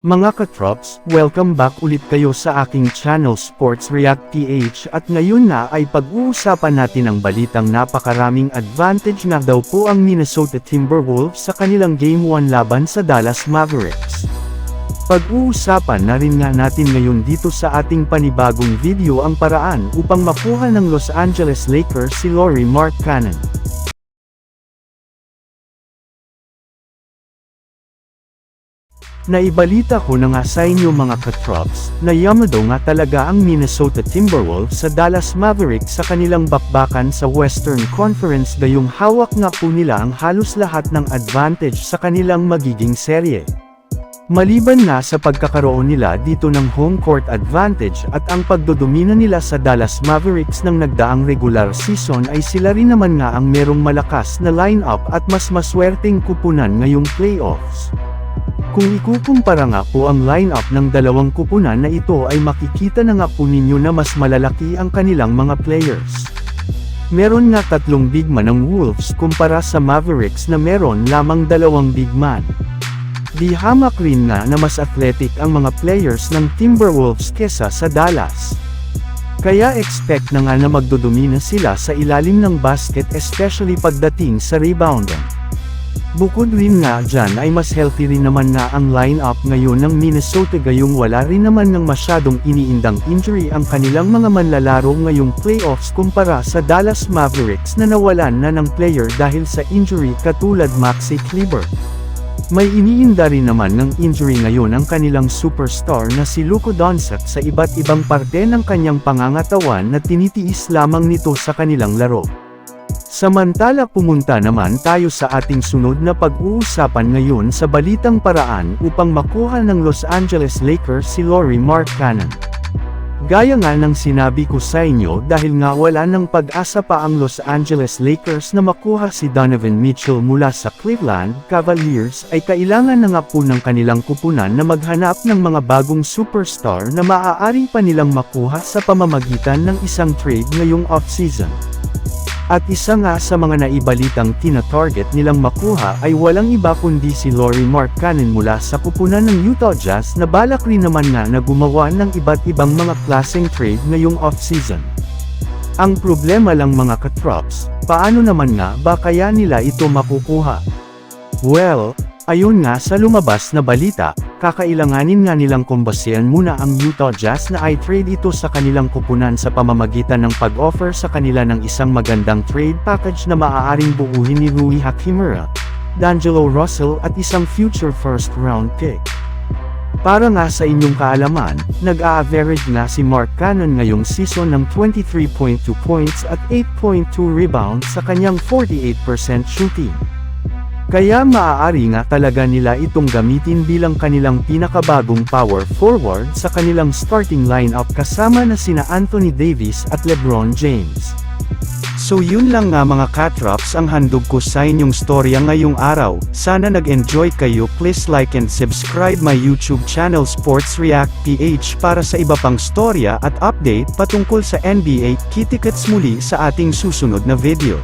Mga katrops, welcome back ulit kayo sa aking channel Sports React PH at ngayon na ay pag-uusapan natin ang balitang napakaraming advantage na daw po ang Minnesota Timberwolves sa kanilang Game 1 laban sa Dallas Mavericks. Pag-uusapan na rin nga natin ngayon dito sa ating panibagong video ang paraan upang makuha ng Los Angeles Lakers si Laurie Markkanen. Naibalita ko na nga sa inyo mga katrops, na Yamado nga talaga ang Minnesota Timberwolves sa Dallas Mavericks sa kanilang bakbakan sa Western Conference gayong hawak nga po nila ang halos lahat ng advantage sa kanilang magiging serye. Maliban na sa pagkakaroon nila dito ng home court advantage at ang pagdodomina nila sa Dallas Mavericks ng nagdaang regular season ay sila rin naman nga ang merong malakas na lineup at mas maswerteng kupunan ngayong playoffs. Kung ikukumpara nga po ang lineup ng dalawang kupunan na ito ay makikita na nga po ninyo na mas malalaki ang kanilang mga players. Meron nga tatlong big man ng Wolves kumpara sa Mavericks na meron lamang dalawang big man. Di hamak rin nga na mas athletic ang mga players ng Timberwolves kesa sa Dallas. Kaya expect na nga na magdodomina sila sa ilalim ng basket especially pagdating sa rebounding. Bukod rin nga dyan ay mas healthy rin naman nga ang lineup ngayon ng Minnesota gayong wala rin naman ng masyadong iniindang injury ang kanilang mga manlalaro ngayong playoffs kumpara sa Dallas Mavericks na nawalan na ng player dahil sa injury katulad Maxi Kleber. May iniinda rin naman ng injury ngayon ang kanilang superstar na si Luka Doncic sa iba't ibang parte ng kanyang pangangatawan na tinitiis lamang nito sa kanilang laro. Samantala pumunta naman tayo sa ating sunod na pag-uusapan ngayon sa balitang paraan upang makuha ng Los Angeles Lakers si Laurie Markkanen. Gaya nga ng sinabi ko sa inyo dahil nga wala ng pag-asa pa ang Los Angeles Lakers na makuha si Donovan Mitchell mula sa Cleveland Cavaliers ay kailangan na nga po ng kanilang kupunan na maghanap ng mga bagong superstar na maaari pa nilang makuha sa pamamagitan ng isang trade ngayong off-season. At isa nga sa mga naibalitang tina-target nilang makuha ay walang iba kundi si Laurie Markkanen mula sa kupunan ng Utah Jazz na balak rin naman nga na gumawa ng iba't ibang mga klaseng trade ngayong off-season. Ang problema lang mga katrops, paano naman nga ba kaya nila ito makukuha? Well, ayun nga sa lumabas na balita, kakailanganin nga nilang kumbasihan muna ang Utah Jazz na i-trade ito sa kanilang kupunan sa pamamagitan ng pag-offer sa kanila ng isang magandang trade package na maaaring buuhin ni Rui Hachimura, D'Angelo Russell at isang future first round pick. Para nga sa inyong kaalaman, nag-a-average nga si Mark Cannon ngayong season ng 23.2 points at 8.2 rebounds sa kanyang 48% shooting. Kaya maaari nga talaga nila itong gamitin bilang kanilang pinakabagong power forward sa kanilang starting lineup kasama na sina Anthony Davis at LeBron James. So yun lang nga mga katrops ang handog ko sa inyong storya ngayong araw, sana nag-enjoy kayo please like and subscribe my YouTube channel Sports React PH para sa iba pang storya at update patungkol sa NBA, kitikets muli sa ating susunod na video.